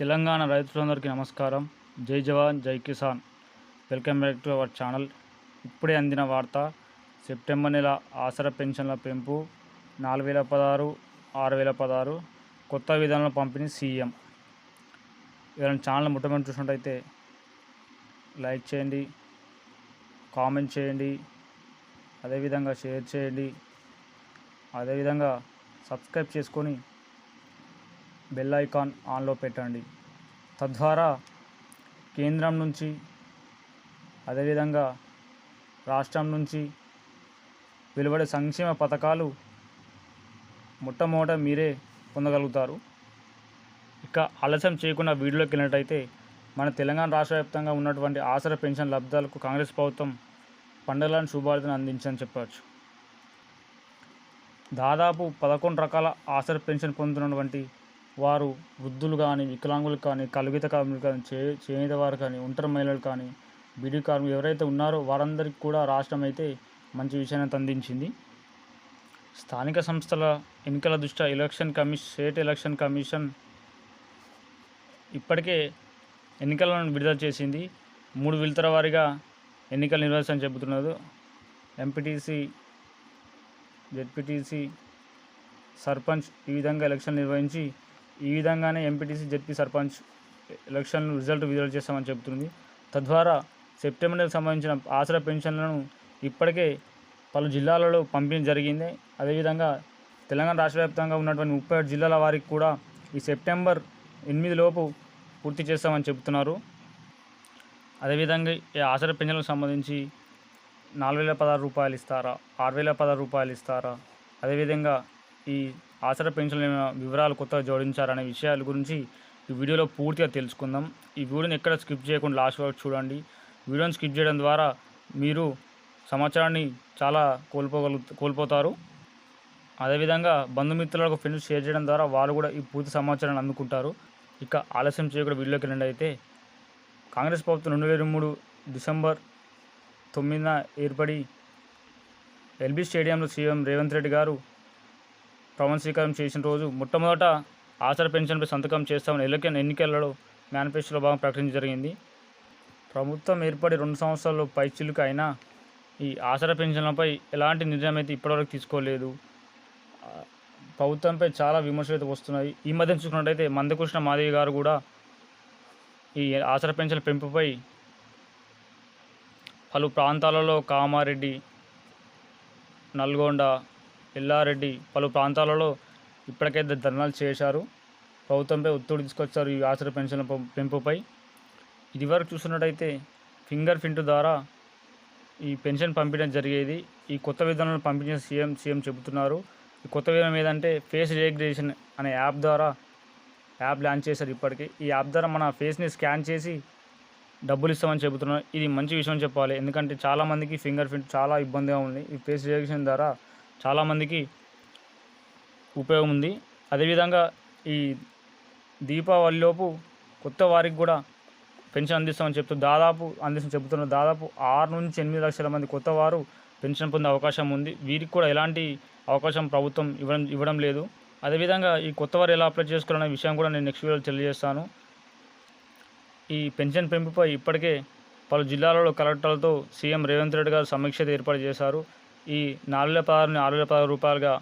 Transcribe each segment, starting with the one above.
తెలంగాణ రైతులందరికీ నమస్కారం. జై జవాన్ జై Kisan. Welcome back to our channel. ఇప్పుడే అందిన వార్త సెప్టెంబర్ నెల ఆసరా పెన్షన్ల పెంపు నాలుగు వేల పదహారు ఆరు వేల పదహారు కొత్త విధానంలో పంపిణీ సీఎం. ఎవరైనా ఛానల్ ముట్టమని చూసినట్టయితే లైక్ చేయండి కామెంట్ చేయండి అదేవిధంగా షేర్ చేయండి అదేవిధంగా సబ్స్క్రైబ్ చేసుకొని బెల్ ఐకాన్ ఆన్లో పెట్టండి. తద్వారా కేంద్రం నుంచి అదేవిధంగా రాష్ట్రం నుంచి వెలువడే సంక్షేమ పథకాలు మొట్టమొదట మీరే పొందగలుగుతారు. ఇక ఆలస్యం చేయకుండా వీడియోలోకి వెళ్ళినట్టయితే మన తెలంగాణ రాష్ట్ర వ్యాప్తంగా ఉన్నటువంటి ఆసర పెన్షన్ లబ్ధాలకు కాంగ్రెస్ ప్రభుత్వం పండుగలను శుభార్తను అందించని చెప్పవచ్చు. దాదాపు పదకొండు రకాల ఆసర పెన్షన్ పొందుతున్నటువంటి వారు వృద్ధులు కానీ వికలాంగులు కానీ కలుగిత కార్మికులు కానీ చే చేనేత వారు కానీ ఒంటరి మహిళలు కానీ బీడీ కార్మికులు ఎవరైతే ఉన్నారో వారందరికీ కూడా రాష్ట్రం అయితే మంచి విషయాన్ని అందించింది. స్థానిక సంస్థల ఎన్నికల దృష్ట్యా election commission state election commission ఇప్పటికే ఎన్నికలను విడుదల చేసింది. మూడు విడతల వారీగా ఎన్నికలు నిర్వహించని చెబుతున్నారు. ఎంపీటీసీ జెడ్పీటీసీ సర్పంచ్ ఈ విధంగా ఎలక్షన్ నిర్వహించి ఈ విధంగానే MPTC ZP sarpanch election result విడుదల చేస్తామని చెబుతుంది. తద్వారా సెప్టెంబర్ నెలకు సంబంధించిన ఆసరా పెన్షన్లను ఇప్పటికే పలు జిల్లాలలో పంపిణీ జరిగింది. అదేవిధంగా తెలంగాణ రాష్ట్ర వ్యాప్తంగా ఉన్నటువంటి ముప్పై ఏడు జిల్లాల వారికి కూడా ఈ సెప్టెంబర్ ఎనిమిది లోపు పూర్తి చేస్తామని చెబుతున్నారు. అదేవిధంగా ఈ ఆసరా పెన్షన్లకు సంబంధించి నాలుగు వేల పదహారు రూపాయలు ఇస్తారా ఆరు వేల పదహారు రూపాయలు ఇస్తారా అదేవిధంగా ఈ ఆసరా పెన్షన్ వివరాలు కొత్తగా జోడించారనే విషయాల గురించి ఈ వీడియోలో పూర్తిగా తెలుసుకుందాం. ఈ వీడియోని ఎక్కడ స్కిప్ చేయకుండా లాస్ట్ వరకు చూడండి. వీడియోని స్కిప్ చేయడం ద్వారా మీరు సమాచారాన్ని చాలా కోల్పోగలు కోల్పోతారు. అదేవిధంగా బంధుమిత్రులకు ఫ్రెండ్స్ షేర్ చేయడం ద్వారా వారు కూడా ఈ పూర్తి సమాచారాన్ని అందుకుంటారు. ఇక ఆలస్యం చేయకుండా వీడియోకి రెండు అయితే. కాంగ్రెస్ ప్రభుత్వం రెండు వేల మూడు డిసెంబర్ తొమ్మిదిన ఏర్పడి ఎల్బీ స్టేడియంలో సీఎం రేవంత్ రెడ్డి గారు ప్రమాణ స్వీకారం చేసిన రోజు మొట్టమొదట ఆచార పెన్షన్పై సంతకం చేస్తామని ఎలక్షన్ ఎన్నికలలో మేనిఫెస్టోలో భాగం ప్రకటించడం జరిగింది. ప్రభుత్వం ఏర్పడి రెండు సంవత్సరాలు పైచిలుక అయినా ఈ ఆసరా పెన్షన్లపై ఎలాంటి నిర్ణయం అయితే ఇప్పటివరకు తీసుకోలేదు. ప్రభుత్వంపై చాలా విమర్శలు అయితే వస్తున్నాయి. ఈ మధ్య చూసుకున్నట్టయితే మందకృష్ణ మాదేవి గారు కూడా ఈ ఆసరా పెన్షన్ల పెంపుపై పలు ప్రాంతాలలో కామారెడ్డి నల్గొండ ఎల్లారెడ్డి పలు ప్రాంతాలలో ఇప్పటికైతే ధర్నాలు చేశారు. ప్రభుత్వంపై ఒత్తిడి తీసుకొచ్చారు ఈ ఆశ్రయ పెన్షన్ల పెంపుపై. ఇదివరకు చూసినట్టయితే ఫింగర్ ప్రింట్ ద్వారా ఈ పెన్షన్ పంపించడం జరిగేది. ఈ కొత్త విధానంలో పంపించిన సీఎం సీఎం చెబుతున్నారు. ఈ కొత్త విధానం ఏదంటే ఫేస్ రికగ్నిషన్ అనే యాప్ ద్వారా యాప్ లాంచ్ చేశారు ఇప్పటికీ. ఈ యాప్ ద్వారా మన ఫేస్ని స్కాన్ చేసి డబ్బులు ఇస్తామని చెబుతున్నారు. ఇది మంచి విషయం చెప్పాలి. ఎందుకంటే చాలామందికి ఫింగర్ ప్రింట్ చాలా ఇబ్బందిగా ఉంది. ఈ ఫేస్ రికగ్నిషన్ ద్వారా చాలామందికి ఉపయోగం ఉంది అదేవిధంగా ఈ దీపావళిలోపు కొత్త వారికి కూడా పెన్షన్ అందిస్తామని చెప్తూ దాదాపు అందిస్తామని చెబుతున్నారు దాదాపు ఆరు నుంచి ఎనిమిది లక్షల మంది కొత్త వారు పెన్షన్ పొందే అవకాశం ఉంది. వీరికి కూడా ఎలాంటి అవకాశం ప్రభుత్వం ఇవ్వడం ఇవ్వడం లేదు. అదేవిధంగా ఈ కొత్త వారు ఎలా అప్లై చేసుకోవాలనే విషయం కూడా నేను నెక్స్ట్ వీడియోలో తెలియజేస్తాను. ఈ పెన్షన్ పెంపుపై ఇప్పటికే పలు జిల్లాలలో కలెక్టర్లతో సీఎం రేవంత్ రెడ్డి గారు సమీక్ష ఏర్పాటు చేశారు. ఈ నాలుగు వేల పదహారుని ఆరు వేల పదహారు రూపాయలుగా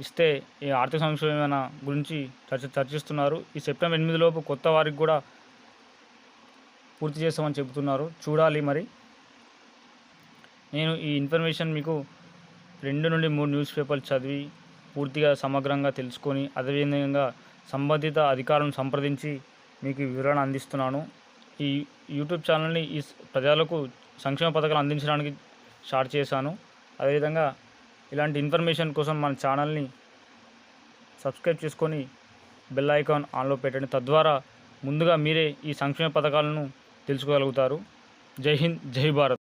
ఇస్తే ఈ ఆర్థిక సంక్షేమమైన గురించి చర్చ చర్చిస్తున్నారు. ఈ సెప్టెంబర్ ఎనిమిది లోపు కొత్త వారికి కూడా పూర్తి చేస్తామని చెబుతున్నారు. చూడాలి మరి. నేను ఈ ఇన్ఫర్మేషన్ మీకు రెండు నుండి మూడు న్యూస్ పేపర్లు చదివి పూర్తిగా సమగ్రంగా తెలుసుకొని అదేవిధంగా సంబంధిత అధికారులను సంప్రదించి మీకు వివరణ అందిస్తున్నాను. ఈ యూట్యూబ్ ఛానల్ని ఈ ప్రజలకు సంక్షేమ పథకాలు అందించడానికి స్టార్ట్ చేశాను. అదేవిధంగా ఇలాంటి ఇన్ఫర్మేషన్ కోసం మన ఛానల్ని సబ్స్క్రైబ్ చేసుకొని బెల్ ఐకాన్ ఆన్లో పెట్టండి. తద్వారా ముందుగా మీరే ఈ సంక్షేమ పథకాలను తెలుసుకోగలుగుతారు. జై హింద్ జై భారత్.